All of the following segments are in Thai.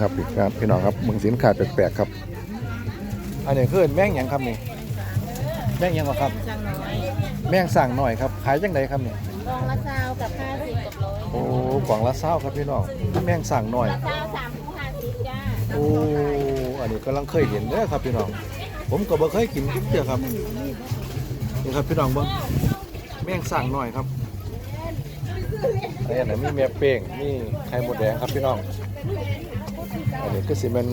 ครับพี่ครับพี่น้องครับเมืองสินค้าแปลกๆครับ อันนี้คือแม่งหยังครับนี่แม่งหยังเหรอครับช่างน้อยแม่งสั่งหน่อยครับขายจังไดครับนี่กองละซาวกับห้าสิบกับร้อยโอ้กล่องละเศร้าครับพี่น้องแม่งสั่งหน่อย ละซาวสามถึงห้าสิบจ้าโอ้อันนี้กำลังเคยเห็นเด้อครับพี่น้อง ผมก็บ่เคยกินจุ๊บเดียวครับนี่ครับพี่น้องเบิ่งแม่งสั่งหน่อยครับอันนี้มีแม่เป้งมีไข่มดแดงครับพี่น้อง อันนี้ก็สิเป็น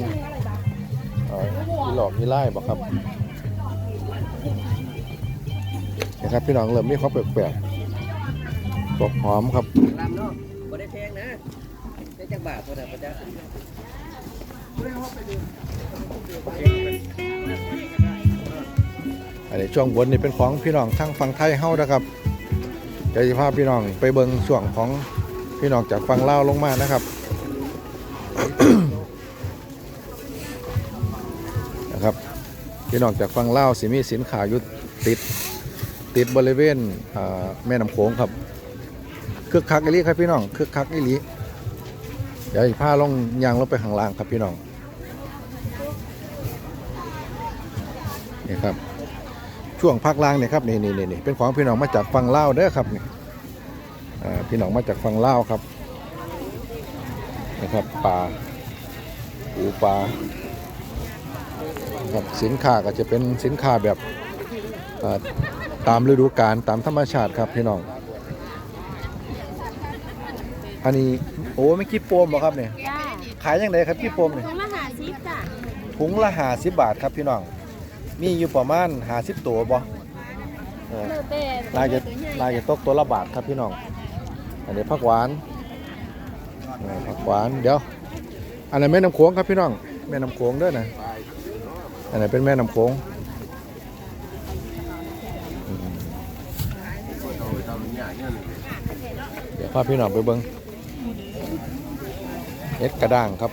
เอ่อมีหลอกมีไล่บ่ครับนะครับพี่น้องเริ่มมีความแปลกๆบอกหอมครับลำเนาะบ่ได้แพงนะได้จักบาทเท่านั้นพระเจ้าอันนี้ช่วงบนนี่เป็นของพี่น้องทั้งฝั่งไทยเฮ้านะครับเดี๋ยวจะพาพี่น้องไปเบิงช่วงของพี่น้องจากฝั่งลาวลงมานะครับ พี่น้องจากฝั่งลาสิมีสินค้าอยู่ติดติดบริเวณแม่น้ำโขงครับคึกคักอีลีครับพี่น้องคึกคักอีลีเดี๋ยวจะพาลงยางลงไปข้างล่างครับพี่น้องนี่ครับช่วงภาคล่างเนี่ยครับนี่นี่นี่เป็นของพี่น้องมาจากฝั่งลาเด้อครับนี่พี่น้องมาจากฝั่งลาครับนะครับปลาปูปลา ครับสินค้าก็จะเป็นสินค้าแบบอ่าตามฤดูกาลตามธรรมชาติครับพี่น้อง อันนี้โอ้ไม่ขี้โปมเหรอครับเนี่ยจ้าขายยังไงครับขี้โปมเนี่ยถุงละห้าสิบจ้าถุงละห้าสิบบาทครับพี่น้อง มีอยู่ประมาณห้าสิบตัวบ่เออ เลือเต้นายจะนายจะตกตัวละบาทครับพี่น้อง อันนี้ผักหวานเออผักหวานเดี๋ยว อันนี้นแม่น้ำโขงครับพี่น้อง แม่น้ำโขงเด้วยนะ อันนี้เป็นแม่น้ำโขงเดี๋ยวพาพี่น้องไปเบิ้งเห็ดกระด้างครับ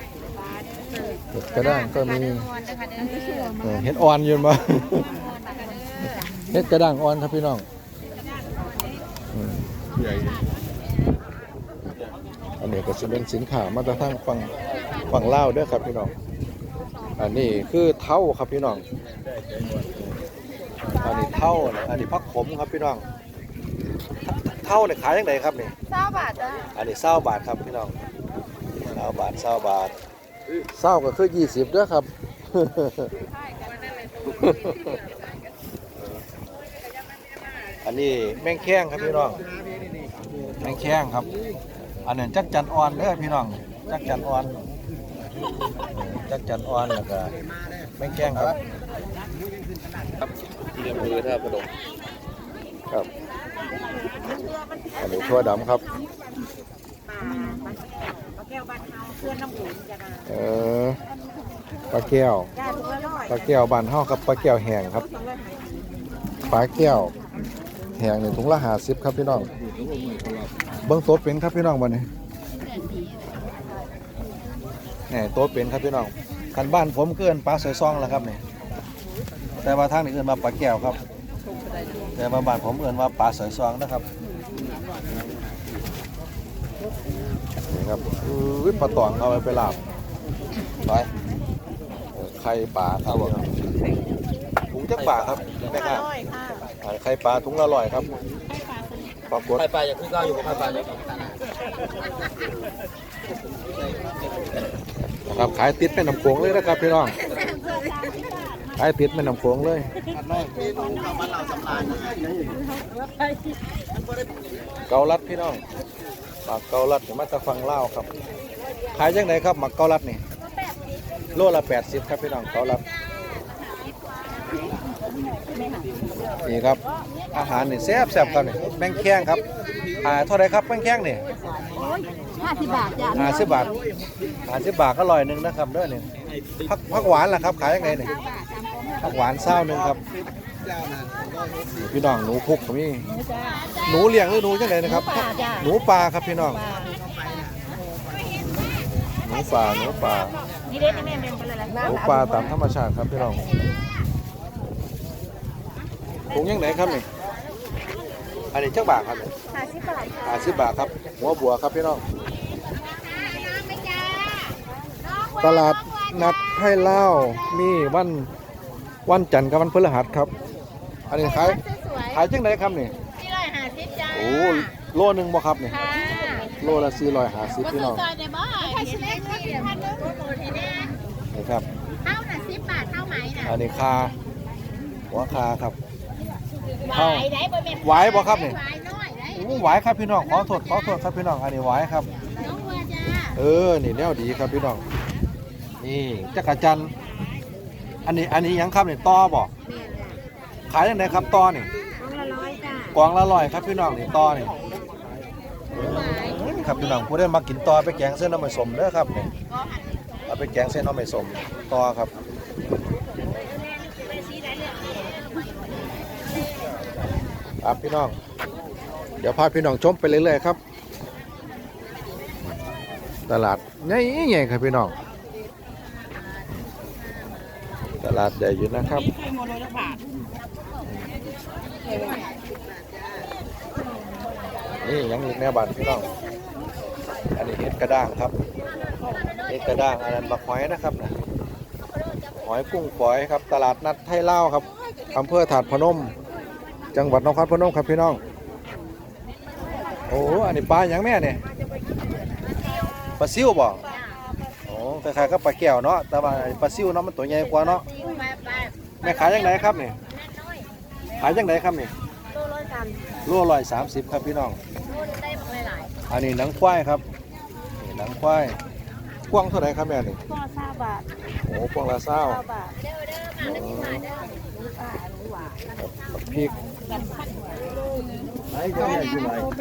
เห็ดกระด้างก็มีเห็ดอ่อนอยืนมาเห็ดกระด้างอ่อนครับพี่น้องอันนี้ก็จะเป็นสินค้ามาตรฐานฝั่งฝั่งเลาด้อครับพี่น้อง อันนี้คือเท่าครับพี่น้อง อันนี้เท่านะอันนี้พักขมครับพี่น้อง เท่าเนี่ยขายยังไงครับนี่เก้าบาทจ้าอันนี้เศร้าบาทครับพี่น้องเศร้าบาทเศร้าบาทเศร้าก็คือยี่สิบเด้อครับอันนี้แมงแข้งครับพี่น้อง แมงแข้งครับ อันนี้จักจันอ่อนเด้อพี่น้อง จักจันอ่อน จักจันอ่อนแล้วก็แมงแข้งครับที่เรียนมือถ้าประดงครับอันนี้ทั่วดำครับปลาแก้วบานห่อเออปลาแก้วปลาแก้วบานเฮากับปลาแก้วแห้งครับปลาแก้วแห้งนี่ถุงละห้าสิบครับพี่น้องเบิ้งโต๊ะเป็นครับพี่น้องวันนี้ นี่โต๊ะเป็นครับพี่น้องคันบ้านผมเกินปลาสอยซองแล้วครับนี่แต่ว่าทางนี้เอื่นมาปลาแก้วครับ แต่ว่าบ้านผมเอื่นว่าปลาสอยซองนะครับนี่ครับอุ้ยปลาตองเอาไปไปลาบไปเออไข่ปลาครับผมถุงจักบาทครับแม่ค้าร้อยค่ะอ่าไข่ปลาถุงละร้อยครับ ปรากฏไปไปอย่างที่เก้าอยู่กับไปไปเลยนะครับขายติดแม่น้ำโขงเลยนะครับพี่น้องขายติดแม่น้ำโขงเลยเกาลัดพี่น้องหมักเกาลัดมาจากฝั่งลาครับ ขายยังไงครับหมักเกาลัดนี่โลละ80ครับพี่น้องเกาลัด นี่ครับอาหารนี่แซ่บแซ่บครับนี่แมงแข้งครับอ่าเท่าไหรครับแมงแข้งนี่ห้าสิบบาทจ้าห้าสิบบาทห้าสิบบาทก็อร่อยหนึ่งนะครับเด้อเนี่ยผักผักหวานล่ะครับขายยังไงเนี่ยผักหวานเศร้าหนึ่งครับพี่น้องหนูพุกก็มีหนูเลี้ยงหรือหนูยังไงนะครับป่าจ้าหนูปลาครับพี่น้องหนูปลาหนูปลานี่เด็กนี่แม่เมมไปเลยละหนูปลาตามธรรมชาติครับพี่น้อง ถุงยังไหนครับนี่อันนี้จักบาทครับห้าสิบบาทค่ะห้าสิบบาทครับ หัวบัวครับพี่น้องตลาดนัดให้เล่าวมีวันวันจันทร์กับวันพฤหัสครับ อันนี้ขายสวยขายจังไดครับนี่ๆที่ร้อยห้าสิบจ้าโอ้โลหนึงบ่ครับนี่ค่ะโลละ450พี่น้องซอยในบ้านถ้าชิ้นเล็กนี่พันหนึ่งโปรโมทีแน่นี่ครับเท่าน่ะสิบบาทเท่าไหมน่ะอันนี้คาหัวคาครับ หวายได้บ่แม่นหวายบ่ครับนี่ หวายน้อยได้โอ้หวายครับพี่น้องขอโทษขอโทษครับพี่น้องอันนี้หวายครับ น้องวัวจ้าเออนี่แนวดีครับพี่น้องนี่จักรจันทร์อันนี้อันนี้หยังครับนี่ต่อบ่แม่จ้ะขายยังไงครับต่อนี่น้องละร้อยจ้ากล่องละร้อยครับพี่น้องนี่ต่อนี่นี่ครับพี่น้องผู้ใดมากินต่อไปแกงเส้นน้ำมันสมเด้อครับนี่เอาไปแกงเส้นน้ำมันสมต่อครับ ครับพี่น้อง เดี๋ยวพาพี่น้องชมไปเรื่อยๆครับ ตลาดใหญ่ๆครับพี่น้อง ตลาดใหญ่อยู่นะครับนี่ยังอีกแน่บัตรพี่น้อง อันนี้เห็ดกระด้างครับเห็ดกระด้างอันนั้นบักหอยนะครับนะหอยกุ้งฝอยครับ ตลาดนัดไทยเล่าครับอำเภอถาดพนม จังหวัดนครพนมครับพี่น้อง โอ้อันนี้ปลาอย่างแม่เนี่ยปลาซิวบ่โอ้คล้ายๆกับปลาแก้วเนาะแต่ว่าไอ้ปลาซิวเนาะมันตัวใหญ่กว่าเนาะแม่ขายยังไงครับนี่ขายยังไงครับนี่โลร้อยสามโลร้อยสามสิบครับพี่น้องโลได้บักหลายอันนี้หนังควายครับนี่หนังควายกว้างเท่าไหร่ครับแม่นี่ๆก็ซาบาทโอ้กว้างละเศร้าเก้าบาทเด้อเด้อมาได้ที่มาเด้อนี่ป้าหนูหวานพริก กันพันไ